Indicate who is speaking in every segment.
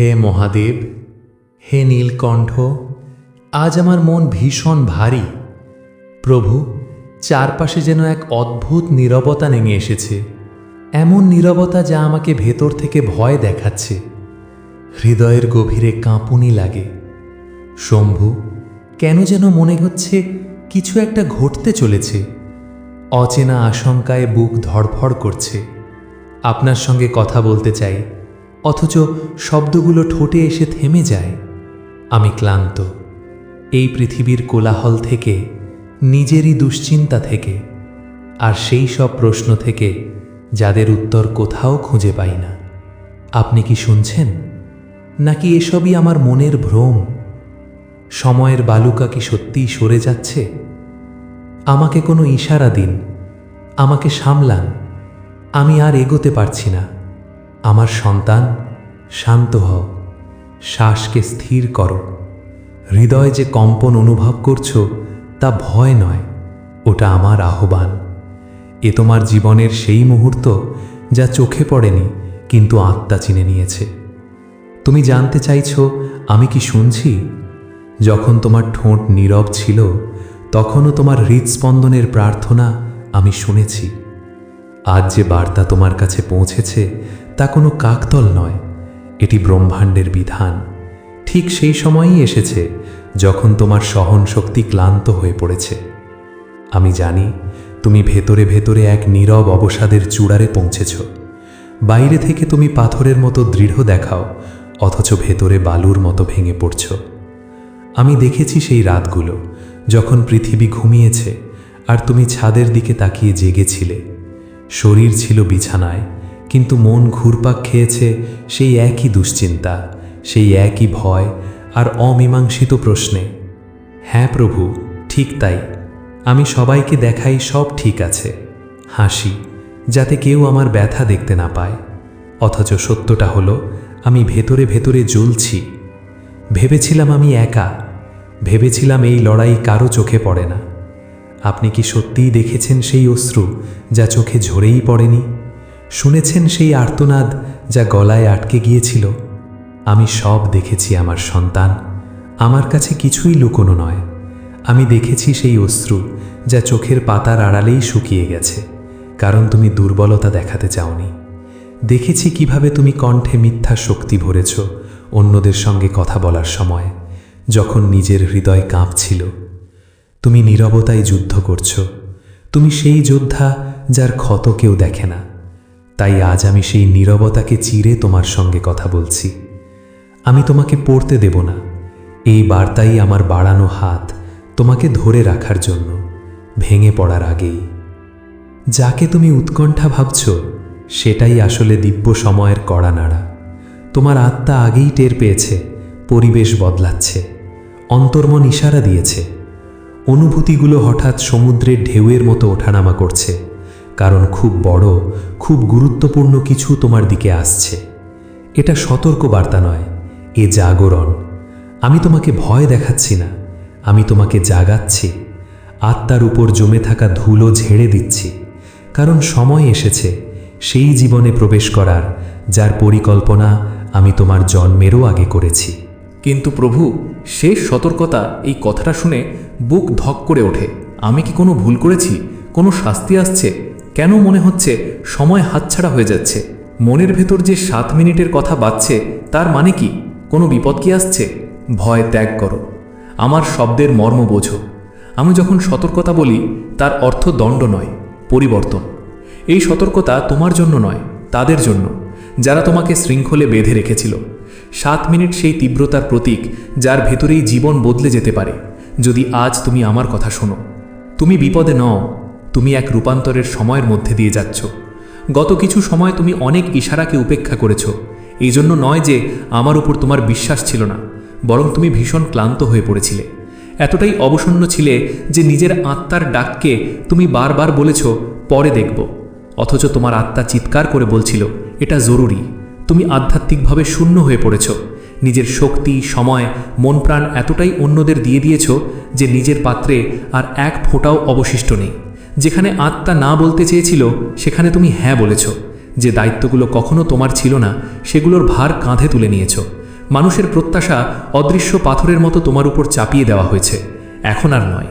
Speaker 1: হে মহাদেব, হে নীলকণ্ঠ, আজ আমার মন ভীষণ ভারী। প্রভু, চারপাশে যেন এক অদ্ভুত নীরবতা নেমে এসেছে, এমন নীরবতা যা আমাকে ভেতর থেকে ভয় দেখাচ্ছে। হৃদয়ের গভীরে কাঁপুনি লাগে। শম্ভু, কেন যেন মনে হচ্ছে কিছু একটা ঘটতে চলেছে। অচেনা আশঙ্কায় বুক ধড়ফড় করছে। আপনার সঙ্গে কথা বলতে চাই। অথচ শব্দগুলো ঠোঁটে এসে থেমে যায়। আমি ক্লান্ত। এই পৃথিবীর কোলাহল থেকে, নিজেরই দুশ্চিন্তা থেকে, আর সেই সব প্রশ্ন থেকে যাদের উত্তর কোথাও খুঁজে পাই না। আপনি কি শুনছেন? নাকি এসবই আমার মনের ভ্রম? সময়ের বালুকা কি সত্যিই সরে যাচ্ছে? আমাকে কোনো ইশারা দিন, আমাকে সামলান, আমি আর এগোতে পারছি না। আমার সন্তান, শান্ত হও, শ্বাসকে স্থির করো। হৃদয় যে কম্পন অনুভব করছ, তা ভয় নয়, ওটা আমার আহ্বান। এ তোমার জীবনের সেই মুহূর্ত যা চোখে পড়েনি, কিন্তু আত্মা চিনে নিয়েছে। তুমি জানতে চাইছো, আমি কি শুনছি? যখন তোমার ঠোঁট নীরব ছিল, তখনও তোমার হৃদস্পন্দনের প্রার্থনা আমি শুনেছি। আজ যে বার্তা তোমার কাছে পৌঁছেছে তা কোনো কাকতল নয়। এটি ব্রহ্মাণ্ডের বিধান। ঠিক সেই সময়ই এসেছে যখন তোমার সহন শক্তি ক্লান্ত হয়ে পড়েছে। আমি জানি তুমি ভেতরে ভেতরে এক নীরব অবসাদের চূড়ারে পৌঁছেছ। বাইরে থেকে তুমি পাথরের মতো দৃঢ় দেখাও, অথচ ভেতরে বালুর মতো ভেঙে পড়ছ। আমি দেখেছি সেই রাতগুলো যখন পৃথিবী ঘুমিয়েছে আর তুমি ছাদের দিকে তাকিয়ে জেগেছিলে। শরীর ছিল বিছানায় কিন্তু মন ঘুরপাক খেয়েছে সেই একই দুশ্চিন্তা, সেই একই ভয় আর অমীমাংসিত প্রশ্নে। হ্যাঁ প্রভু, ঠিক তাই। আমি সবাইকে দেখাই সব ঠিক আছে। হাসি, যাতে কেউ আমার ব্যথা দেখতে না পায়। অথচ সত্যটা হলো, আমি ভেতরে ভেতরে জ্বলছি। ভেবেছিলাম আমি একা। ভেবেছিলাম এই লড়াই কারও চোখে পড়ে না। আপনি কি সত্যিই দেখেছেন সেই অশ্রু, যা চোখে ঝরেই পড়েনি? শুনেছেন সেই আর্তনাদ যা গলায় আটকে গিয়েছিল? আমি সব দেখেছি আমার সন্তান। আমার কাছে কিছুই লুকোনো নয়। আমি দেখেছি সেই অশ্রু যা চোখের পাতার আড়ালেই শুকিয়ে গেছে। কারণ তুমি দুর্বলতা দেখাতে চাওনি। দেখেছি কীভাবে তুমি কণ্ঠে মিথ্যা শক্তি ভরেছ অন্যদের সঙ্গে কথা বলার সময়, যখন নিজের হৃদয় কাঁপছিল। তুমি নীরবতায় যুদ্ধ করছ। তুমি সেই যোদ্ধা যার ক্ষত কেউ দেখে না। তাই আজ আমি সেই নীরবতাকে চিরে তোমার সঙ্গে কথা বলছি। আমি তোমাকে পড়তে দেব না। এই বার্তাই আমার বাড়ানো হাত তোমাকে ধরে রাখার জন্য, ভেঙে পড়ার আগেই। যাকে তুমি উৎকণ্ঠা ভাবছ, সেটাই আসলে দিব্য সময়ের কড়া নাড়া। তোমার আত্মা আগেই টের পেয়েছে, পরিবেশ বদলাচ্ছে, অন্তর্মন ইশারা দিয়েছে। অনুভূতিগুলো হঠাৎ সমুদ্রের ঢেউয়ের মতো ওঠানামা করছে। কারণ খুব বড়, খুব গুরুত্বপূর্ণ কিছু তোমার দিকে আসছে। এটা সতর্ক বার্তা নয়, এ জাগরণ। আমি তোমাকে ভয় দেখাচ্ছি না, আমি তোমাকে জাগাচ্ছি। আত্মার উপর জমে থাকা ধুলো ঝেড়ে দিচ্ছি, কারণ সময় এসেছে, সেই জীবনে প্রবেশ করার, যার পরিকল্পনা আমি তোমার জন্মেরও আগে করেছি।
Speaker 2: কিন্তু প্রভু শেষ সতর্কতা এই কথাটা শুনে বুক ধক করে ওঠে। আমি কি কোনো ভুল করেছি? কোনো শাস্তি আসছে? কেন মনে হচ্ছে সময় হাতছাড়া হয়ে যাচ্ছে? মনের ভেতর যে সাত মিনিটের কথা বাজছে, তার মানে কি? কোনো বিপদ কি আসছে? ভয় ত্যাগ করো। আমার শব্দের মর্ম বোঝো। আমি যখন সতর্কতা বলি, তার অর্থ দণ্ড নয়, পরিবর্তন। এই সতর্কতা তোমার জন্য নয়, তাদের জন্য। যারা তোমাকে শৃঙ্খলে বেঁধে রেখেছিল। সাত মিনিট সেই তীব্রতার প্রতীক, যার ভেতরেই জীবন বদলে যেতে পারে। যদি আজ তুমি আমার কথা শোনো। তুমি বিপদে নও তুমি এক রূপান্তরের সময়ের মধ্যে দিয়ে যাচ্ছ। গত কিছু সময় তুমি অনেক ইশারাকে উপেক্ষা করেছ। এই জন্য নয় যে আমার উপর তোমার বিশ্বাস ছিল না, বরং তুমি ভীষণ ক্লান্ত হয়ে পড়েছিলে। এতটাই অবসন্ন ছিলে যে নিজের আত্মার ডাককে তুমি বারবার বলেছ, পরে দেখব। অথচ তোমার আত্মা চিৎকার করে বলছিল, এটা জরুরি। তুমি আধ্যাত্মিকভাবে শূন্য হয়ে পড়েছ। নিজের শক্তি, সময় মন প্রাণ এতটাই অন্যদের দিয়ে দিয়েছ যে নিজের পাত্রে আর এক ফোঁটাও অবশিষ্ট নেই। যেখানে আত্মা না বলতে চেয়েছিল, সেখানে তুমি হ্যাঁ বলেছ। যে দায়িত্বগুলো কখনো তোমার ছিল না, সেগুলোর ভার কাঁধে তুলে নিয়েছ। মানুষের প্রত্যাশা অদৃশ্য পাথরের মতো তোমার উপর চাপিয়ে দেওয়া হয়েছে। এখন আর নয়।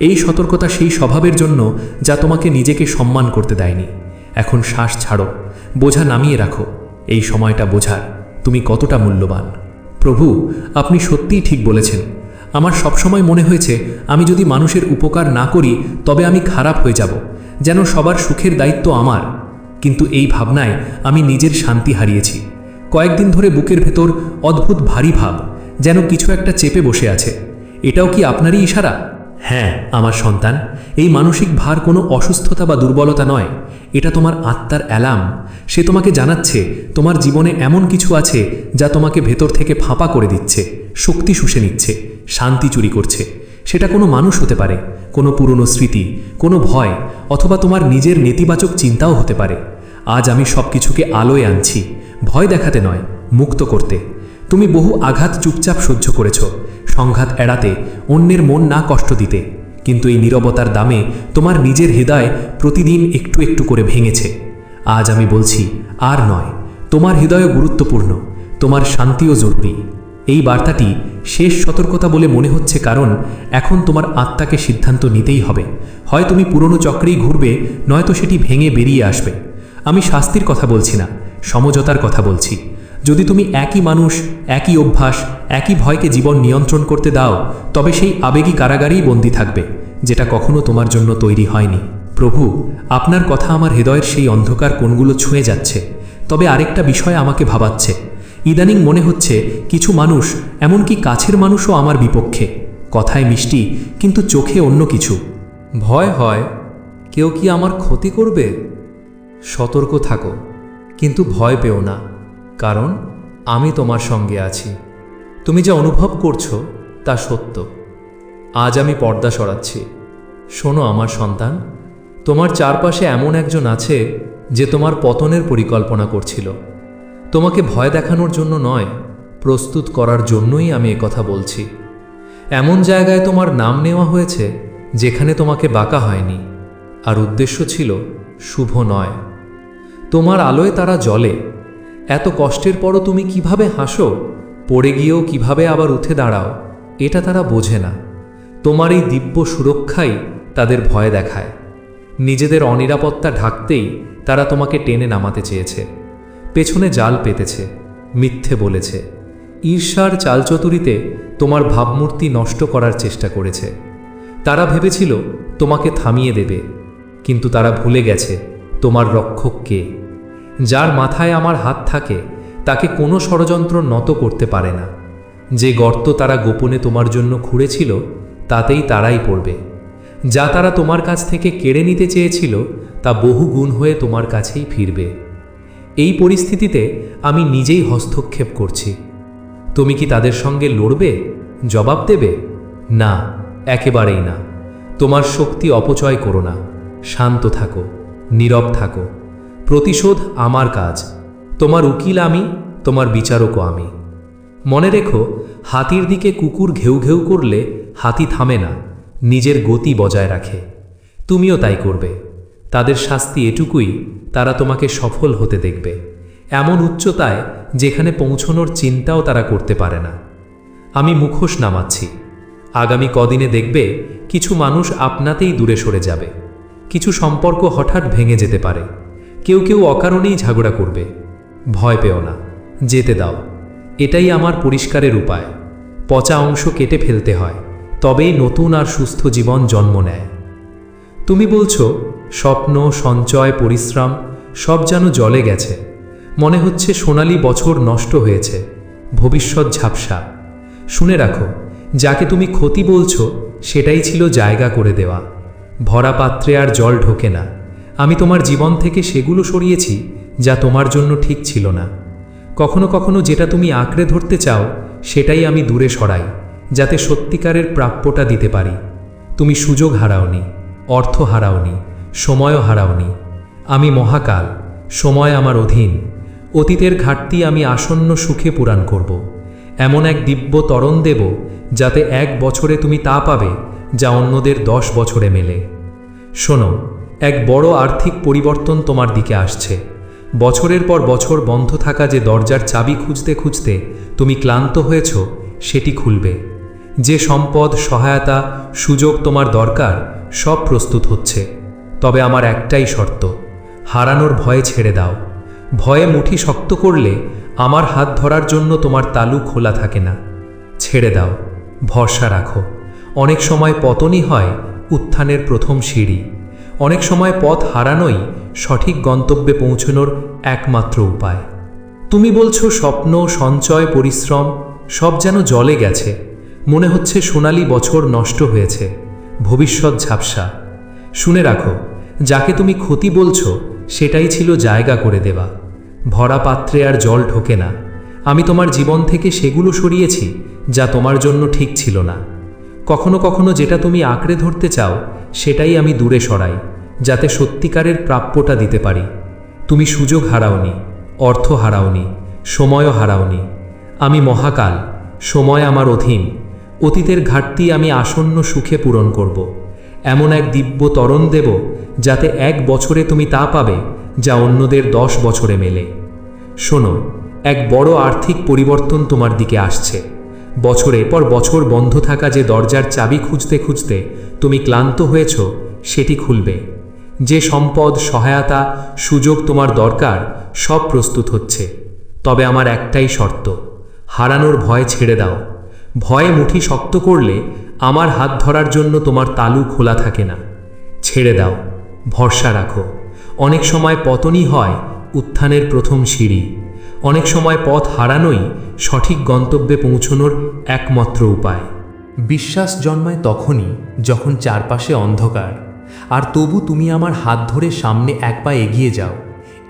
Speaker 2: এই সতর্কতা সেই স্বভাবের জন্য যা তোমাকে নিজেকে সম্মান করতে দেয়নি। এখন শ্বাস ছাড়ো, বোঝা নামিয়ে রাখো, এই সময়টা বোঝার তুমি কতটা মূল্যবান। প্রভু, আপনি সত্যিই ঠিক বলেছেন। আমার সবসময় মনে হয়েছে, আমি যদি মানুষের উপকার না করি, তবে আমি খারাপ হয়ে যাব, যেন সবার সুখের দায়িত্ব আমার। কিন্তু এই ভাবনায় আমি নিজের শান্তি হারিয়েছি। কয়েকদিন ধরে বুকের ভেতর অদ্ভুত ভারী ভাব, যেন কিছু একটা চেপে বসে আছে। এটাও কি আপনারই ইশারা? হ্যাঁ আমার সন্তান, এই মানসিক ভার কোনো অসুস্থতা বা দুর্বলতা নয়। এটা তোমার আত্মার অ্যালার্ম। সে তোমাকে জানাচ্ছে, তোমার জীবনে এমন কিছু আছে, যা তোমাকে ভেতর থেকে ফাঁপা করে দিচ্ছে, শক্তি শুষে নিচ্ছে। শান্তি চুরি করছে। সেটা কোনো মানুষ হতে পারে, কোনো পুরনো স্মৃতি, কোনো ভয়, অথবা তোমার নিজের নেতিবাচক চিন্তাও হতে পারে। আজ আমি সব কিছুকে আলোয় আনছি, ভয় দেখাতে নয়, মুক্ত করতে। তুমি বহু আঘাত চুপচাপ সহ্য করেছ, সংঘাত এড়াতে, অন্যের মন না কষ্ট দিতে। কিন্তু এই নীরবতার দামে তোমার নিজের হৃদয় প্রতিদিন একটু একটু করে ভেঙেছে। আজ আমি বলছি, আর নয়, তোমার হৃদয়ও গুরুত্বপূর্ণ, তোমার শান্তিও জরুরি। এই বার্তাটি শেষ সতর্কতা বলে মনে হচ্ছে কারণ এখন তোমার আত্মাকে সিদ্ধান্ত নিতেই হবে। হয় তুমি পুরনো চক্রেই ঘুরবে, নয়তো সেটি ভেঙে বেরিয়ে আসবে। আমি শাস্তির কথা বলছি না, সমঝোতার কথা বলছি। যদি তুমি একই মানুষ, একই অভ্যাস, একই ভয়কে জীবন নিয়ন্ত্রণ করতে দাও, তবে সেই আবেগী কারাগারেই বন্দী থাকবে, যেটা কখনো তোমার জন্য তৈরি হয়নি। প্রভু, আপনার কথা আমার হৃদয়ের সেই অন্ধকার কোণগুলো ছুঁয়ে যাচ্ছে। তবে আরেকটা বিষয় আমাকে ভাবাচ্ছে। ইদানিং মনে হচ্ছে কিছু মানুষ, এমনকি কাছের মানুষও আমার বিপক্ষে। কথায় মিষ্টি, কিন্তু চোখে অন্য কিছু।
Speaker 1: ভয় হয়, কেউ কি আমার ক্ষতি করবে? সতর্ক থাকো, কিন্তু ভয় পেও না, কারণ আমি তোমার সঙ্গে আছি। তুমি যা অনুভব করছ, তা সত্য। আজ আমি পর্দা সরাচ্ছি। শোনো আমার সন্তান, তোমার চারপাশে এমন একজন আছে, যে তোমার পতনের পরিকল্পনা করছিল। তোমাকে ভয় দেখানোর জন্য নয়, প্রস্তুত করার জন্যই আমি কথা বলছি। এমন জায়গায় তোমার নাম নেওয়া হয়েছে, যেখানে তোমাকে বাঁকা হয়নি। আর উদ্দেশ্য ছিল, শুভ নয়। তোমার আলোয় তারা জলে এত কষ্টের পরও তুমি কীভাবে হাসো? পড়ে গিয়েও কীভাবে আবার উঠে দাঁড়াও? এটা তারা বোঝে না। তোমার এই দিব্য সুরক্ষাই তাদের ভয় দেখায়। নিজেদের অনিরাপত্তা ঢাকতেই তারা তোমাকে টেনে নামাতে চেয়েছে। পেছনে জাল পেতেছে, মিথ্যে বলেছে। ঈর্ষার চালচতুরিতে তোমার ভাবমূর্তি নষ্ট করার চেষ্টা করেছে। তারা ভেবেছিল, তোমাকে থামিয়ে দেবে, কিন্তু তারা ভুলে গেছে, তোমার রক্ষক কে? যার মাথায় আমার হাত থাকে, তাকে কোনো ষড়যন্ত্র নত করতে পারে না। যে গর্ত তারা গোপনে তোমার জন্য খুঁড়েছিল, তাতেই তারাই পড়বে। যা তারা তোমার কাছ থেকে কেড়ে নিতে চেয়েছিল, তা বহু গুণ হয়ে তোমার কাছেই ফিরবে। এই পরিস্থিতিতে আমি নিজেই হস্তক্ষেপ করছি। তুমি কি তাদের সঙ্গে লড়বে, জবাব দেবে? না, একেবারেই না। তোমার শক্তি অপচয় করো না। শান্ত থাকো, নীরব থাকো। প্রতিশোধ আমার কাজ। তোমার উকিল আমি, তোমার বিচারকও আমি। মনে রেখো, হাতির দিকে কুকুর ঘেউ ঘেউ করলে হাতি থামে না, নিজের গতি বজায় রাখে। তুমিও তাই করবে। তাদের শাস্তি এটুকুই, তারা তোমাকে সফল হতে দেখবে। এমন উচ্চতায় যেখানে পৌঁছনোর চিন্তাও তারা করতে পারে না। আমি মুখোশ নামাচ্ছি। আগামী কদিনে দেখবে কিছু মানুষ আপনাতেই দূরে সরে যাবে। কিছু সম্পর্ক হঠাৎ ভেঙে যেতে পারে। কেউ কেউ অকারণেই ঝাগড়া করবে। ভয় পেও না। যেতে দাও। এটাই আমার পরিষ্কারের উপায়। পচা অংশ কেটে ফেলতে হয়, তবেই নতুন আর সুস্থ জীবন জন্ম নেয়। তুমি বলছো স্বপ্ন, সঞ্চয়, পরিশ্রম, সব যেন জলে গেছে। মনে হচ্ছে সোনালি বছর নষ্ট হয়েছে। ভবিষ্যৎ ঝাপসা। শুনে রাখো, যাকে তুমি ক্ষতি বলছো, সেটাই ছিল জায়গা করে দেওয়া। ভরা পাত্রে আর জল ঢোকে না। আমি তোমার জীবন থেকে সেগুলো সরিয়েছি, যা তোমার জন্য ঠিক ছিল না। কখনো কখনো যেটা তুমি আঁকড়ে ধরতে চাও, সেটাই আমি দূরে সরাই, যাতে সত্যিকারের প্রাপ্যটা দিতে পারি। তুমি সুযোগ হারাওনি, অর্থ হারাওনি। সময়ও হারাওনি। আমি মহাকাল, সময় আমার অধীন। অতীতের ঘাটতি আমি আসন্ন সুখে পূরণ করব। এমন এক দিব্য তরণ দেব যাতে এক বছরে তুমি তা পাবে যা অন্যদের দশ বছরে মেলে। শোনো, এক বড় আর্থিক পরিবর্তন তোমার দিকে আসছে। বছরের পর বছর বন্ধ থাকা যে দরজার চাবি খুঁজতে খুঁজতে তুমি ক্লান্ত হয়েছ, সেটি খুলবে। যে সম্পদ, সহায়তা, সুযোগ তোমার দরকার, সব প্রস্তুত হচ্ছে। তবে আমার একটাই শর্ত, হারানোর ভয়ে ছেড়ে দাও। ভয়ে মুঠি শক্ত করলে আমার হাত ধরার জন্য তোমার তালু খোলা থাকে না। ছেড়ে দাও, ভরসা রাখো। অনেক সময় পতনই হয় উত্থানের প্রথম সিঁড়ি। অনেক সময় পথ হারানোই সঠিক গন্তব্যে পৌঁছনোর একমাত্র উপায়। তুমি বলছো স্বপ্ন, সঞ্চয়, পরিশ্রম, সব যেন জলে গেছে। মনে হচ্ছে সোনালি বছর নষ্ট হয়েছে। ভবিষ্যৎ ঝাপসা। শুনে রাখো যাকে তুমি ক্ষতি বলছো, সেটাই ছিল জায়গা করে দেওয়া। ভরা পাত্রে আর জল ঢোকে না। আমি তোমার জীবন থেকে সেগুলো সরিয়েছি, যা তোমার জন্য ঠিক ছিল না। কখনো কখনো যেটা তুমি আঁকড়ে ধরতে চাও, সেটাই আমি দূরে সরাই, যাতে সত্যিকারের প্রাপ্যটা দিতে পারি। তুমি সুযোগ হারাওনি, অর্থ হারাওনি, সময়ও হারাওনি। আমি মহাকাল, সময় আমার অধীন, অতীতের ঘাটতি আমি আসন্ন সুখে পূরণ করব। এমন এক দিব্য তরণ দেব যাতে এক বছরে তুমি তা পাবে যা অন্যদের দশ বছরে মেলে। শোনো, এক বড় আর্থিক পরিবর্তন তোমার দিকে আসছে। বছরের পর বছর বন্ধ থাকা যে দরজার চাবি খুঁজতে খুঁজতে তুমি ক্লান্ত হয়েছ, সেটি খুলবে। যে সম্পদ, সহায়তা, সুযোগ তোমার দরকার, সব প্রস্তুত হচ্ছে। তবে আমার একটাই শর্ত, হারানোর ভয় ছেড়ে দাও। ভয়ে মুঠি শক্ত করলে আমার হাত ধরার জন্য তোমার তালু খোলা থাকে না। ছেড়ে দাও, ভরসা রাখো। অনেক সময় পতনই হয় উত্থানের প্রথম সিঁড়ি। অনেক সময় পথ হারানোই সঠিক গন্তব্যে পৌঁছনোর একমাত্র উপায়। বিশ্বাস জন্মায় তখনই যখন চারপাশে অন্ধকার। আর তবু তুমি আমার হাত ধরে সামনে এক পা এগিয়ে যাও।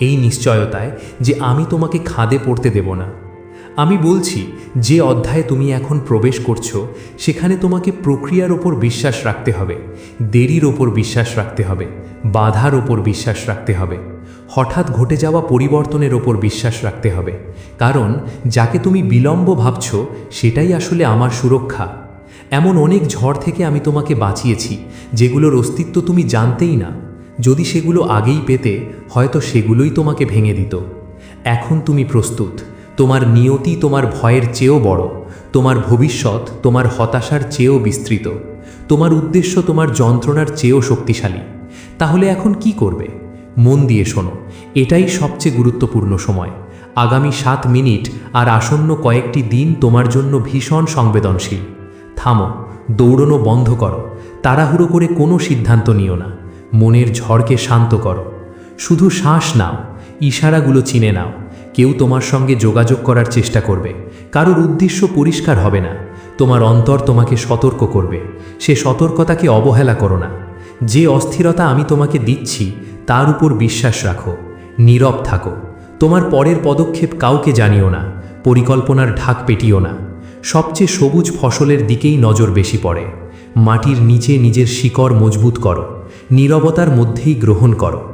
Speaker 1: এই নিশ্চয়তায় যে আমি তোমাকে খাদে পড়তে দেব না। আমি বলছি, যে অধ্যায়ে তুমি এখন প্রবেশ করছ, সেখানে তোমাকে প্রক্রিয়ার ওপর বিশ্বাস রাখতে হবে, দেরির ওপর বিশ্বাস রাখতে হবে, বাধার ওপর বিশ্বাস রাখতে হবে, হঠাৎ ঘটে যাওয়া পরিবর্তনের ওপর বিশ্বাস রাখতে হবে, কারণ যাকে তুমি বিলম্ব ভাবছ, সেটাই আসলে আমার সুরক্ষা। এমন অনেক ঝড় থেকে আমি তোমাকে বাঁচিয়েছি, যেগুলোর অস্তিত্ব তুমি জানতেই না। যদি সেগুলো আগেই পেতে, হয়তো সেগুলোই তোমাকে ভেঙে দিত। এখন তুমি প্রস্তুত। তোমার নিয়তি তোমার ভয়ের চেয়েও বড়, তোমার ভবিষ্যৎ তোমার হতাশার চেয়েও বিস্তৃত, তোমার উদ্দেশ্য তোমার যন্ত্রণার চেয়েও শক্তিশালী। তাহলে এখন কি করবে? মন দিয়ে শোনো, এটাই সবচেয়ে গুরুত্বপূর্ণ সময়। আগামী সাত মিনিট আর আসন্ন কয়েকটি দিন তোমার জন্য ভীষণ সংবেদনশীল। থামো, দৌড়নো বন্ধ করো, তাড়াহুড়ো করে কোনো সিদ্ধান্ত নিও না। মনের ঝড়কে শান্ত করো। শুধু শ্বাস নাও, ইশারাগুলো চিনে নাও। কেউ তোমার সঙ্গে যোগাযোগ করার চেষ্টা করবে। কারোর উদ্দেশ্য পরিষ্কার হবে না। তোমার অন্তর তোমাকে সতর্ক করবে। সে সতর্কতাকে অবহেলা করো না। যে অস্থিরতা আমি তোমাকে দিচ্ছি, তার উপর বিশ্বাস রাখো। নীরব থাকো। তোমার পরের পদক্ষেপ কাউকে জানিও না। পরিকল্পনার ঢাক পেটিও না। সবচেয়ে সবুজ ফসলের দিকেই নজর বেশি পড়ে। মাটির নিচে নিজের শিকড় মজবুত করো। নীরবতার মধ্যেই গ্রহণ করো।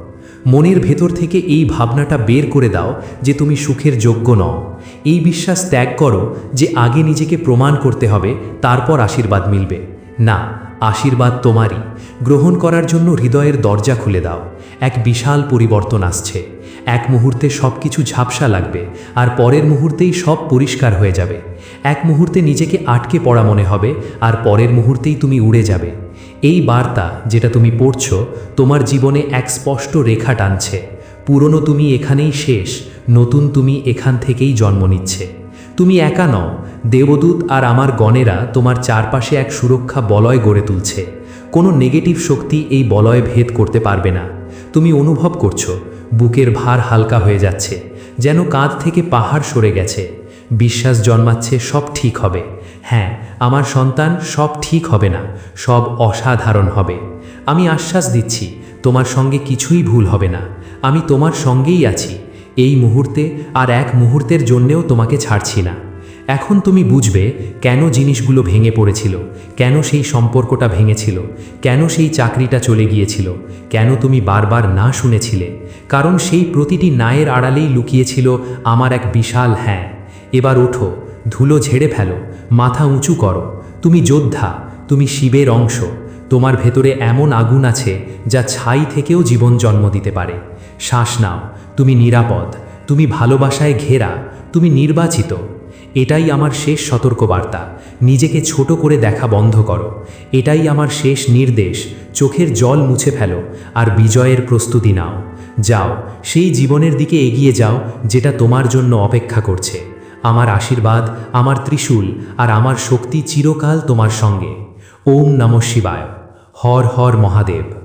Speaker 1: মনের ভেতর থেকে এই ভাবনাটা বের করে দাও যে তুমি সুখের যোগ্য নও। এই বিশ্বাস ত্যাগ করো যে আগে নিজেকে প্রমাণ করতে হবে, তারপর আশীর্বাদ মিলবে। না, আশীর্বাদ তোমারই। গ্রহণ করার জন্য হৃদয়ের দরজা খুলে দাও। এক বিশাল পরিবর্তন আসছে। এক মুহূর্তে সব কিছু ঝাপসা লাগবে আর পরের মুহূর্তেই সব পরিষ্কার হয়ে যাবে। এক মুহূর্তে নিজেকে আটকে পড়া মনে হবে আর পরের মুহূর্তেই তুমি উড়ে যাবে। এই বার্তা যেটা তুমি পড়ছ, তোমার জীবনে এক স্পষ্ট রেখা টানছে। পুরনো তুমি এখানেই শেষ, নতুন তুমি এখান থেকেই জন্ম নিচ্ছে। তুমি একা নও, দেবদূত আর আমার গণেরা তোমার চারপাশে এক সুরক্ষা বলয় গড়ে তুলছে। কোনো নেগেটিভ শক্তি এই বলয় ভেদ করতে পারবে না। তুমি অনুভব করছ, বুকের ভার হালকা হয়ে যাচ্ছে, যেন কাঁধ থেকে পাহাড় সরে গেছে। বিশ্বাস জন্মাচ্ছে সব ঠিক হবে। হ্যাঁ আমার সন্তান সব ঠিক হবে না, সব অসাধারণ হবে। আমি আশ্বাস দিচ্ছি, তোমার সঙ্গে কিছুই ভুল হবে না, আমি তোমার সঙ্গেই আছি। এই মুহূর্তে আর এক মুহূর্তের জন্যেও তোমাকে ছাড়ছি না। এখন তুমি বুঝবে কেন জিনিসগুলো ভেঙে পড়েছিল, কেন সেই সম্পর্কটা ভেঙেছিল, কেন সেই চাকরিটা চলে গিয়েছিল, কেন তুমি বারবার না শুনেছিলে। কারণ সেই প্রতিটি নায়ের আড়ালেই লুকিয়েছিল আমার এক বিশাল হ্যাঁ। এবার ওঠো, ধুলো ঝেড়ে ফেলো মাথা উঁচু করো। তুমি যোদ্ধা, তুমি শিবের অংশ। তোমার ভেতরে এমন আগুন আছে যা ছাই থেকেও জীবন জন্ম দিতে পারে। শ্বাস নাও, তুমি নিরাপদ, তুমি ভালোবাসায় ঘেরা, তুমি নির্বাচিত। এটাই আমার শেষ সতর্কবার্তা। নিজেকে ছোট করে দেখা বন্ধ করো। এটাই আমার শেষ নির্দেশ। চোখের জল মুছে ফেলো আর বিজয়ের প্রস্তুতি নাও। যাও, সেই জীবনের দিকে এগিয়ে যাও যেটা তোমার জন্য অপেক্ষা করছে। আমার আশীর্বাদ, আমার ত্রিশূল আর আমার শক্তি চিরকাল তোমার সঙ্গে। ওম নম শিবায়। হর হর মহাদেব।